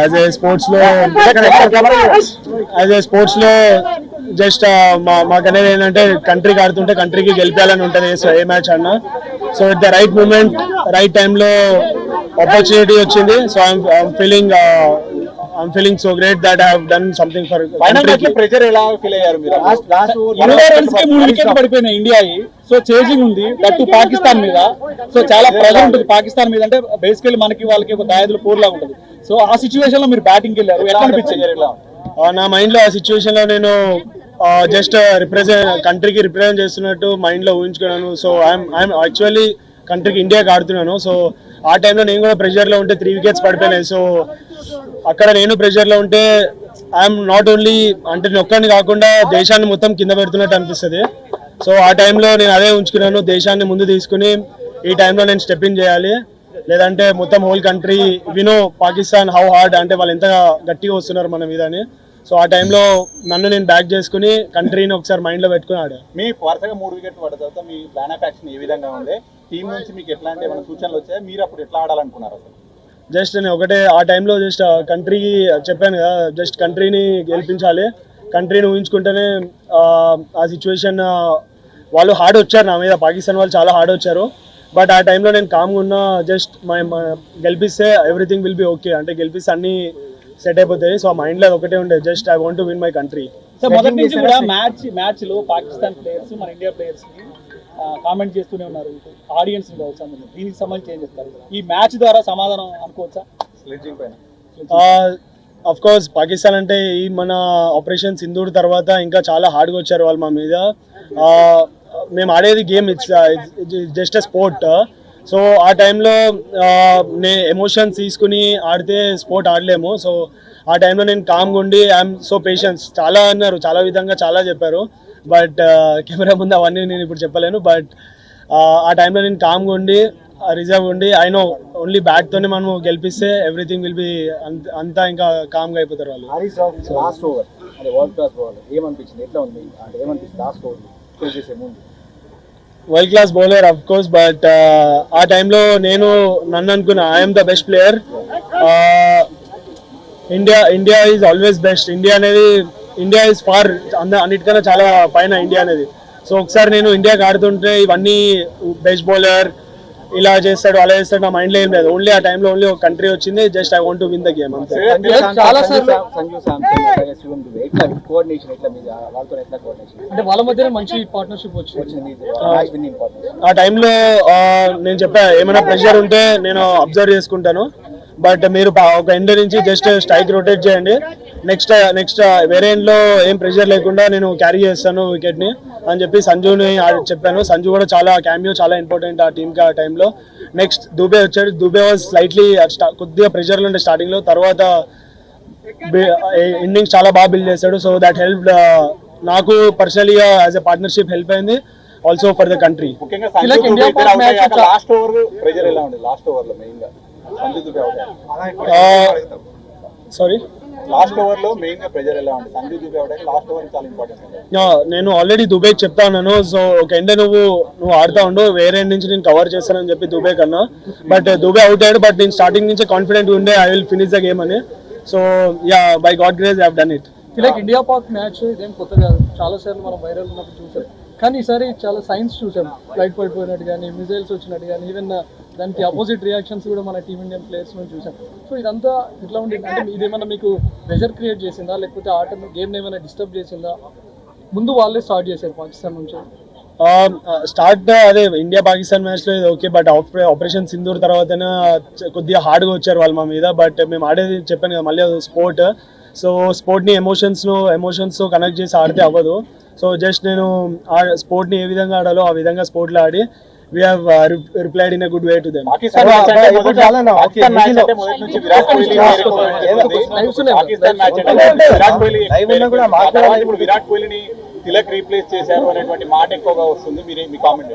As a స్పోర్ట్స్లో as a స్పోర్ట్స్లో just మా మాకనేది ఏంటంటే కంట్రీకి ఆడుతుంటే కంట్రీకి గెలిపాలని ఉంటుంది సో ఏ మ్యాచ్ అన్నా so at the right moment right టైంలో ఆపర్చునిటీ వచ్చింది. So I'm feeling I'm feeling so great that I done something for pressure ఎలా ఫీల్ అయ్యారు మీరు? రన్స్కి మూడు వికెట్లు పడిపోయినాయి ఇండియా సో చేజింగ్ ఉంది దట్టు పాకిస్తాన్ మీద. సో చాలా ప్రెజర్ ఉంటుంది పాకిస్తాన్ మీద. అంటే బేసికల్లీ మనకి వాళ్ళకి ఒక దాయదుల పోర్ ఉంటుంది. సో ఆ సిచ్యువేషన్లో మీరు బ్యాటింగ్ వెళ్ళారు ఎట్లా అనిపించింది? నా మైండ్లో ఆ సిచ్యువేషన్లో నేను జస్ట్ రిప్రజెంట్ కంట్రీకి రిప్రజెంట్ చేస్తున్నట్టు మైండ్లో ఊహించుకున్నాను. సో ఐఎమ్ ఐఎమ్ యాక్చువల్లీ కంట్రీకి ఇండియాకి ఆడుతున్నాను. సో ఆ టైంలో నేను కూడా ప్రెషర్లో ఉంటే త్రీ వికెట్స్ పడిపోయినాయి. సో అక్కడ నేను ప్రెషర్లో ఉంటే ఐఎమ్ నాట్ ఓన్లీ అంటే నొక్కని కాకుండా దేశాన్ని మొత్తం కింద పెడుతున్నట్టు అనిపిస్తుంది. సో ఆ టైంలో నేను అదే ఉంచుకున్నాను దేశాన్ని ముందు తీసుకుని ఈ టైంలో నేను స్టెప్ ఇన్ చేయాలి. లేదంటే మొత్తం హోల్ కంట్రీ వినో పాకిస్తాన్ హౌ హార్డ్ అంటే వాళ్ళు ఎంత గట్టిగా వస్తున్నారు మన మీద అని. సో ఆ టైంలో నన్ను నేను బ్యాక్ చేసుకుని కంట్రీని ఒకసారి మైండ్లో పెట్టుకుని ఆడా. మీ వరుసగా మూడు వికెట్లు పడిన తర్వాత మీ ప్లాన్ ఆఫ్ యాక్షన్ ఏ విధంగా ఉంది? టీం నుంచి మీకు ఎట్లాంటి ఏమైనా సూచనలు వచ్చాయి? మీరు అప్పుడు ఎట్లా ఆడాలనుకున్నారు జస్ట్ నేను ఒకటే ఆ టైంలో జస్ట్ కంట్రీకి చెప్పాను కదా జస్ట్ కంట్రీని గెలిపించాలి. కంట్రీని ఊహించుకుంటేనే ఆ, సిచ్యువేషన్ వాళ్ళు హార్డ్ వచ్చారు నా మీద. పాకిస్తాన్ వాళ్ళు చాలా హార్డ్ వచ్చారు. బట్ ఆ టైంలో నేను కామ్గా ఉన్నా జస్ట్ గెలిపిస్తే ఎవ్రీథింగ్ విల్ బి ఓకే అంటే గెలిపిస్తే అన్ని సెట్ అయిపోతాయి. సో ఆ మైండ్లో అది ఒకటే ఉండే. Just I want to win my country so మొదటి నుంచి కూడా మ్యాచ్ మ్యాచ్లో పాకిస్తాన్ ప్లేయర్స్ మన ఇండియా ప్లేయర్స్ని కామెంట్ చేస్తూనే ఉన్నారు. ఆడియన్స్ కావచ్చు. దీనికి సంబంధించి ఏం చెప్తారు? ఈ మ్యాచ్ ద్వారా సమాధానం అనుకోవచ్చా? స్లెడ్జింగ్ పైన. అఫ్ కోర్స్ పాకిస్తాన్ అంటే ఈ మన ఆపరేషన్ సింధూర్ తర్వాత ఇంకా చాలా హార్డ్గా వచ్చారు వాళ్ళు మా మీద. మేము ఆడేది game it's just a sport so ఆ టైంలో నే ఎమోషన్స్ తీసుకుని ఆడితే స్పోర్ట్ ఆడలేము. సో ఆ టైంలో నేను కామ్గా ఉండి ఐఎమ్ సో పేషెన్స్ చాలా అన్నారు చాలా విధంగా చాలా చెప్పారు. బట్ uh, కెమెరా ముందు అవన్నీ నేను ఇప్పుడు చెప్పలేను. బట్ ఆ టైంలో నేను కామ్గా ఉండి రిజర్వ్ ఉండి ఐ నో ఓన్లీ బ్యాట్తోనే మనం గెలిపిస్తే ఎవ్రీథింగ్ విల్ బి అంతా ఇంకా కామ్గా అయిపోతారు వాళ్ళు. Last over world class bowler ఏమనిపించింది? ఎట్లా ఉంది? అంటే ఏమనిపించింది లాస్ట్ ఓవర్ క్లోజ్ చేసే ముందు. World class bowler of course but ఆ టైంలో నేను నన్ను అనుకున్నా I'm the best player India India is always best India అనేది ఇండియా ఈజ్ ఫార్ అంద అన్నిటికన్నా చాలా పైన ఇండియా అనేది. సో ఒకసారి నేను ఇండియాకి ఆడుతుంటే ఇవన్నీ బెస్ట్ బౌలర్ ఇలా చేస్తాడు అలా చేస్తాడు నా మైండ్లో ఏం లేదు. ఓన్లీ ఆ టైంలో ఓన్లీ ఒక కంట్రీ వచ్చింది just I want to win the game అంతే. చాలా సార్లు సంజు శాంసంగ్ అలాగే శివం దుబే ఎట్లా కోఆర్డినేషన్ ఎట్లా మీద? వాళ్ళతో ఎట్లా కోఆర్డినేషన్ అంటే వాళ్ళ మధ్యనే మంచి పార్ట్నర్షిప్ వచ్చింది. వచ్చింది మ్యాచ్ విన్నింగ్ పార్ట్నర్ ఆ టైంలో నేను చెప్పా ఏమైనా ప్రెషర్ ఉంటే నేను అబ్జర్వ్ చేసుకుంటాను. బట్ మీరు ఒక ఎండ్ నుంచి జస్ట్ స్ట్రైక్ రొటేట్ చేయండి. నెక్స్ట్ నెక్స్ట్ వేరే end లో ఏం ప్రెషర్ లేకుండా నేను క్యారీ చేస్తాను wicket ని అని చెప్పి సంజుని చెప్పాను. సంజు కూడా చాలా క్యామియో చాలా ఇంపార్టెంట్ ఆ టీంకి ఆ టైంలో నెక్స్ట్ దూబే వచ్చాడు. దూబే వాజ్ స్లైట్లీ కొద్దిగా ప్రెషర్లో ఉండే starting లో. తర్వాత ఇన్నింగ్స్ చాలా బాగా బిల్డ్ చేశాడు. సో దట్ హెల్ప్ నాకు పర్సనలీగా యాజ్ ఎ పార్ట్నర్షిప్ హెల్ప్ అయింది. Also for the country last over pressure ఎలా ఉంది లాస్ట్ ఓవర్లో మెయిన్గా Sanju Dube out sorry last ఓవర్లో మెయిన్గా ప్రెజర్ ఎలా ఉంది? సంజు దుబే లాస్ట్ ఓవర్ చాలా ఇంపార్టెంట్ నేను ఆల్రెడీ దుబే చెప్తా ఉన్నాను సో ఒక ఎండ నువ్వు నువ్వు ఆడుతా ఉండు. వేరే నుంచి నేను కవర్ చేస్తానని చెప్పి దుబే కన్నా. బట్ దుబే అవుట్ అయ్యాడు బట్ నేను స్టార్టింగ్ నుంచే కాన్ఫిడెంట్ ఉండే. I will finish the game అని. So yeah by God grace have done it like India Pak match ఇదేం కొత్త కాదు. చాలా సార్లు మనం వైరల్ ఉన్నప్పుడు చూసాం. కానీ ఈసారి చాలా సైన్స్ చూసాం. ఫ్లైట్ పడిపోయినట్టు కానీ మిజైల్స్ వచ్చినట్టు కానీ ఈవెన్ దానికి అపోజిట్ రియాక్షన్స్ కూడా మన టీమిండియన్ ప్లేయర్స్ నుంచి చూసాం. సో ఇదంతా ఇట్లా ఉండే అంటే ఇదేమన్నా మీకు ప్రెజర్ క్రియేట్ చేసిందా? లేకపోతే ఆట గేమ్ ఏమైనా డిస్టర్బ్ చేసిందా? ముందు వాళ్ళే స్టార్ట్ చేశారు పాకిస్తాన్ నుంచి. Um, uh, స్టార్ట్ uh, అదే ఇండియా పాకిస్తాన్ మ్యాచ్లో ఇది ఓకే బట్ ఆపరేషన్ సింధూర్ తర్వాతనే కొద్దిగా హార్డ్గా వచ్చారు వాళ్ళు మా మీద. బట్ మేము ఆడేది చెప్పాను కదా మళ్ళీ స్పోర్ట్ సో స్పోర్ట్ని ఎమోషన్స్ను ఎమోషన్స్తో కనెక్ట్ చేసి ఆడితే అవ్వదు. సో జస్ట్ నేను ఆ స్పోర్ట్ని ఏ విధంగా ఆడాలో ఆ విధంగా స్పోర్ట్లో ఆడి we have replied in a good way to them Pakistan match అంటే మొదట- పాకిస్తాన్ మ్యాచ్ అంటే మొదటి నుంచి విరాట్ కోహ్లీ Lives ఉన్నాయి. పాకిస్తాన్ మ్యాచ్ అంటే విరాట్ కోహ్లీ Live ఉన్నా కూడా ఆ తర్వాత ఇప్పుడు విరాట్ కోహ్లీని తిలక్ రీప్లేస్ చేశారు అనేటువంటి మాట ఎక్కువగా వస్తుంది. మీరు మీ కామెంట్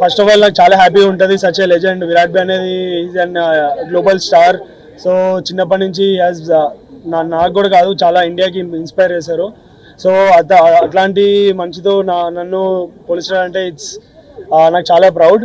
ఫస్ట్ ఆఫ్ ఆల్ నాకు చాలా హ్యాపీ ఉంటుంది. సచ్ ఏ లెజెండ్ విరాట్ బి అనేది is an global star so చిన్నప్పటి నుంచి యాజ్ నా నాకు కూడా కాదు చాలా ఇండియాకి ఇన్స్పైర్ చేశారు. సో అట్లాంటి మంచితో నా నన్ను పోలిచడం అంటే ఇట్స్ నాకు చాలా ప్రౌడ్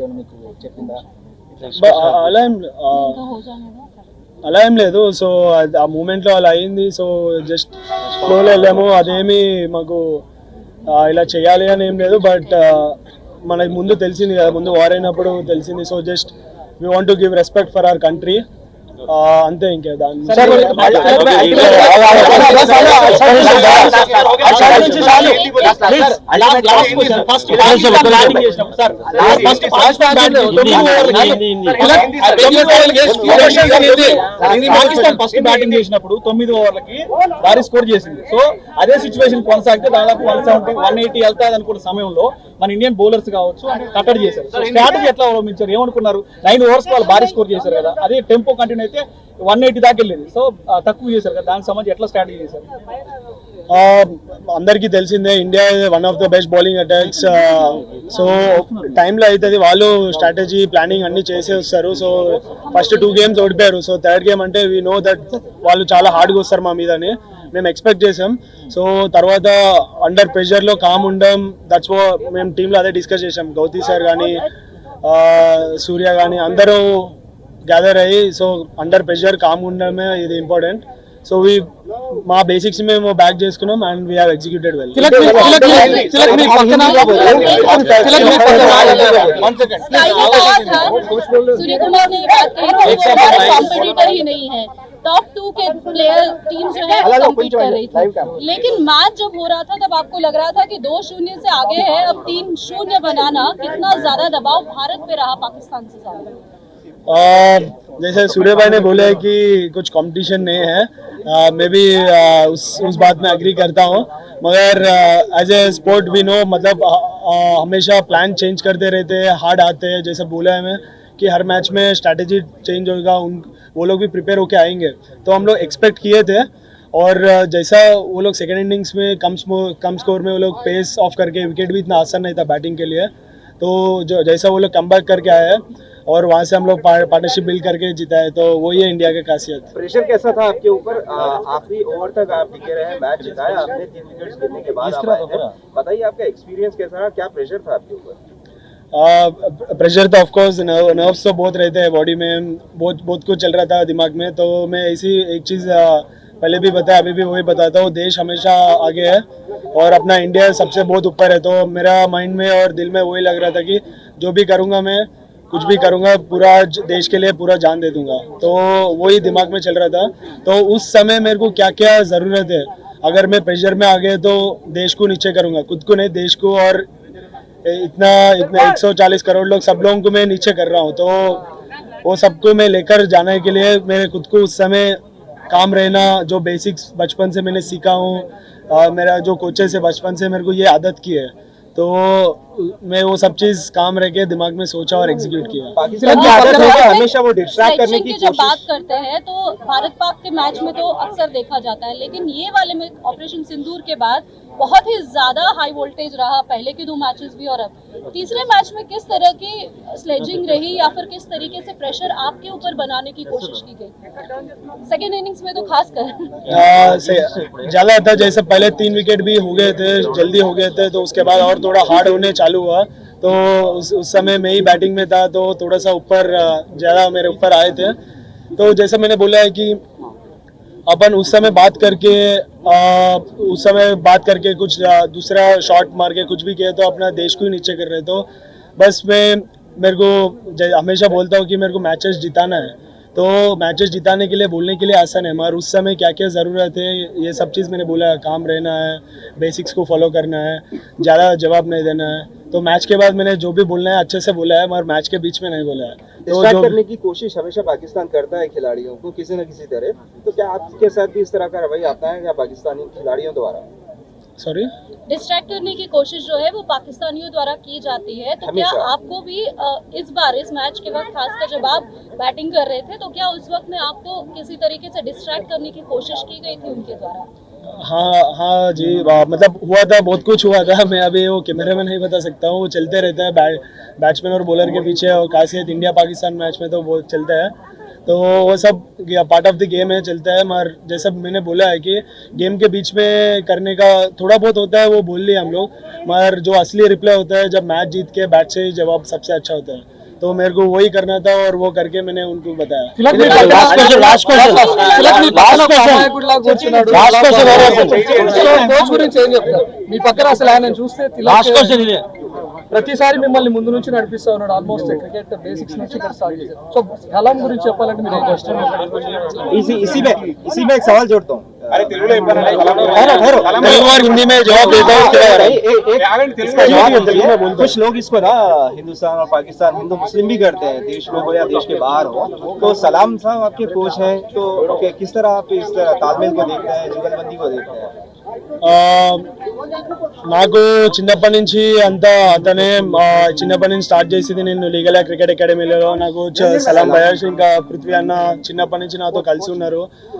మేనేజ్మెంట్ ఏమైనా మీకు చెప్పిందా? But, అలా ఏం అలా ఏం లేదు. సో అది- ఆ మూమెంట్లో అలా అయింది. సో జస్ట్ ఫ్లోలో వెళ్ళాము. అదేమి మాకు ఇలా చేయాలి అని ఏం లేదు. బట్ మనకి ముందు తెలిసింది కదా ముందు వార్ అయినప్పుడు తెలిసింది. So just we want to give respect for our country అంతే ఇంకే దాని పాకిస్తాన్ ఫస్ట్ బ్యాటింగ్ చేసినప్పుడు తొమ్మిది ఓవర్లకి భారీ స్కోర్ చేసింది సో అదే సిచ్యువేషన్ కొనసాగితే దాదాపు వన్ సెవెంటీ వన్ ఎయిటీ వెళ్తాది అనుకున్న సమయంలో మన ఇండియన్ బౌలర్స్ కావచ్చు కట్టడి చేశారు సో స్ట్రాటజీ ఎట్లా అవలంబించారు ఏమనుకున్నారు నైన్ ఓవర్స్ వాళ్ళు భారీ స్కోర్ చేశారు కదా అదే టెంపో కంటిన్యూ అయితే వన్ ఎయిటీ దాకా వెళ్ళేది. సో తక్కువ చేశారు కదా దానికి సంబంధించి ఎట్లా స్ట్రాటజీ చేశారు? అందరికీ తెలిసిందే India one of the best bowling attacks so టైంలో అవుతుంది వాళ్ళు స్ట్రాటజీ ప్లానింగ్ అన్ని చేసే వస్తారు. సో ఫస్ట్ టూ గేమ్స్ ఓడిపోయారు. సో థర్డ్ గేమ్ అంటే వీ నో దట్ వాళ్ళు చాలా హార్డ్గా వస్తారు మా మీదని. మేము ఎక్స్పెక్ట్ చేసాం సో తర్వాత అండర్ ప్రెషర్లో కామ్ ఉండం దట్స్ ఓ మేము టీంలో అదే డిస్కస్ చేసాం గౌతీ సార్ కానీ సూర్య కానీ అందరూ గ్యాదర్ అయ్యి సో అండర్ ప్రెషర్ కామ్ ఉండడమే ఇది ఇంపార్టెంట్ సో వి మా బేసిక్స్ మేము బ్యాక్ చేసుకున్నాం and we have executed well Surya Kumar ने बात कही थी वो कॉम्पिटिटर ही नहीं है टॉप टू के प्लेयर टीम जो है कम्पीट कर रही थी लेकिन मैच जब हो रहा था तब आपको लग रहा था कि दो शून्य से आगे है अब तीन शून्य बनाना कितना ज्यादा दबाव भारत पे रहा पाकिस्तान से ज्यादा Uh, जैसे सूर्य भाई ने बोले कि कुछ कंपटीशन नहीं है। मैं भी uh, उस उस बात में एग्री करता हूँ। मगर एज ए स्पोर्ट भी नो मतलब uh, uh, हमेशा प्लान चेंज करते रहते हैं हार्ड आते हैं। जैसे बोला है मैं कि हर मैच में स्ट्रैटेजी चेंज होगा उन वो लोग भी प्रिपेयर होके आएँगे। तो हम लोग एक्सपेक्ट किए थे। और जैसा वो लोग सेकेंड इनिंग्स में कम कम स्कोर में वो लोग पेस ऑफ़ करके विकेट भी इतना आसान नहीं था बैटिंग के लिए। तो जो जैसा वो लोग कम बैक करके आए हैं और वहाँ से हम लोग पार्टनरशिप बिल्ड करके जीता है तो वही है इंडिया की खासियत प्रेशर कैसा था आपके ऊपर? आखिरी ओवर तक आप टिके रहे मैच जिताया आपने तीन विकेट्स गिरने के बाद बताइए आपका एक्सपीरियंस कैसा रहा? क्या प्रेशर था आपके ऊपर? प्रेशर तो ऑफकोर्स नर्व्स तो बहुत रहते हैं बॉडी में बहुत बहुत कुछ चल रहा था दिमाग में तो मैं ऐसी एक चीज़ पहले भी बताया अभी भी वही बताता हूँ देश हमेशा आगे है और अपना इंडिया सबसे बहुत ऊपर है तो मेरा माइंड में और दिल में वही लग रहा था कि जो भी करूँगा मैं कुछ भी करूँगा पूरा देश के लिए पूरा जान दे दूँगा। तो वही दिमाग में चल रहा था। तो उस समय मेरे को क्या क्या ज़रूरत है? अगर मैं प्रेशर में आ गया तो देश को नीचे करूँगा। खुद को नहीं देश को और इतना इतना 140 करोड़ लोग सब लोगों को मैं नीचे कर रहा हूँ। तो वो सबको मैं लेकर जाने के लिए मेरे खुद को उस समय काम रहना जो बेसिक्स बचपन से मैंने सीखा हूँ मेरा जो कोचेस है बचपन से मेरे को ये आदत की है। तो मैं वो सब चीज़ काम रह के दिमाग में सोचा और एग्जीक्यूट किया। पाकिस्तान की आदत है कि हमेशा वो डिस्ट्रैक्ट करने की की जब बात करते हैं तो भारत पाक के मैच में तो अक्सर देखा जाता है लेकिन ये वाले में ऑपरेशन सिंदूर के बाद बहुत ही ज़्यादा हाई वोल्टेज रहा पहले के दो मैचेस भी और अब तीसरे मैच में किस तरह की स्लेजिंग रही या फिर किस तरीके से प्रेशर आपके ऊपर बनाने की कोशिश की गई? सेकेंड इनिंग्स में तो खास कर। ज़्यादा था जैसे पहले तीन विकेट भी हो गए थे जल्दी हो गए थे तो उसके बाद और थोड़ा हार्ड होने चालू हुआ। तो उस, उस समय मैं ही बैटिंग में था तो थोड़ा सा ऊपर ज़्यादा मेरे ऊपर आए थे। तो जैसे मैंने बोला है कि अपन उस समय बात करके आ, उस समय बात करके कुछ दूसरा शॉट मार के कुछ भी किया तो अपना देश को ही नीचे कर रहे तो बस मैं मेरे को हमेशा बोलता हूँ कि मेरे को मैचेस जिताना है। तो मैचेस जिताने के लिए बोलने के लिए आसान है। मगर उस समय क्या क्या ज़रूरत है ये सब चीज़ मैंने बोला है काम रहना है बेसिक्स को फॉलो करना है ज़्यादा जवाब नहीं देना है। तो मैच के बाद मैंने जो भी बोलना है अच्छे से बोला है मगर मैच के बीच में नहीं बोला है। तो जो करने की कोशिश हमेशा पाकिस्तान करता है खिलाड़ियों को किसी न किसी तरह। तो क्या आपके साथ भी इस तरह का रवैया आता है क्या पाकिस्तानी खिलाड़ियों द्वारा? सॉरी डिस्ट्रैक्ट करने की कोशिश जो है वो पाकिस्तानियों द्वारा की जाती है। तो क्या आपको भी इस बार इस मैच के वक्त खासकर जब आप बैटिंग कर रहे थे तो क्या उस वक्त में आपको किसी तरीके से डिस्ट्रैक्ट करने की कोशिश की गई थी उनके द्वारा? हाँ हाँ जी वाह, मतलब हुआ था बहुत कुछ हुआ था। मैं अभी वो कैमरे में नहीं बता सकता हूँ। वो चलते रहता है बैट्समैन और बॉलर के पीछे और खासियत इंडिया पाकिस्तान मैच में तो वो चलता है। तो वो सब पार्ट ऑफ़ द गेम है, चलता है। मगर जैसा मैंने बोला है कि गेम के बीच में करने का थोड़ा बहुत होता है, वो बोल लिया हम लोग। मगर जो असली रिप्लाई होता है, जब मैच जीत के बैट से जवाब सबसे अच्छा होता है। तो मेरे को वही करना था और वो करके मैंने उनको बताया తిలక్ మీ Last question, last question. Tilak మీ Last పక్కన ఒక question. అమాయకుడిలాగా కూర్చున్నాడు. Last question, ఎవరు సో కోచ్ గురించి ఏం చెప్తారు మీ పక్కన అసలు ఆయన చూస్తే తిలక్ ప్రతిసారి మిమ్మల్ని ముందు నుంచి నడిపిస్తా ఉన్నాడు ఆల్మోస్ట్ క్రికెట్ బేసిక్స్ నుంచి ఇక్కడ స్టార్ట్ చేశారు సో కలాం గురించి చెప్పాలంటే మీరు ఏం చేస్తారు इसी इसी में इसी में एक सवाल जोड़ता हूँ अरे తెలుగు और हिंदी में जवाब देता हूँ उसके बाद इसका जवाब बताइए कुछ लोग इसको ना हिंदुस्तान और पाकिस्तान हिंदू मुस्लिम भी करते हैं देश में हो या देश के बाहर हो तो सलाम साहब आपके कोच हैं तो कि- किस तरह आप इस तरह तालमेल को देखते हैं जुगलबंदी को देखते हैं ఆ, నాకు చిన్నప్పటి నుంచి అంతా అతనే ఆ, చిన్నప్పటి నుంచి స్టార్ట్ చేసింది నేను లీగల్ క్రికెట్ అకాడమీలో నాకు చ- సలాం భయాష్ ఇంకా పృథ్వీ అన్న చిన్నప్పటి నుంచి నాతో కలిసి ఉన్నారు ఆ,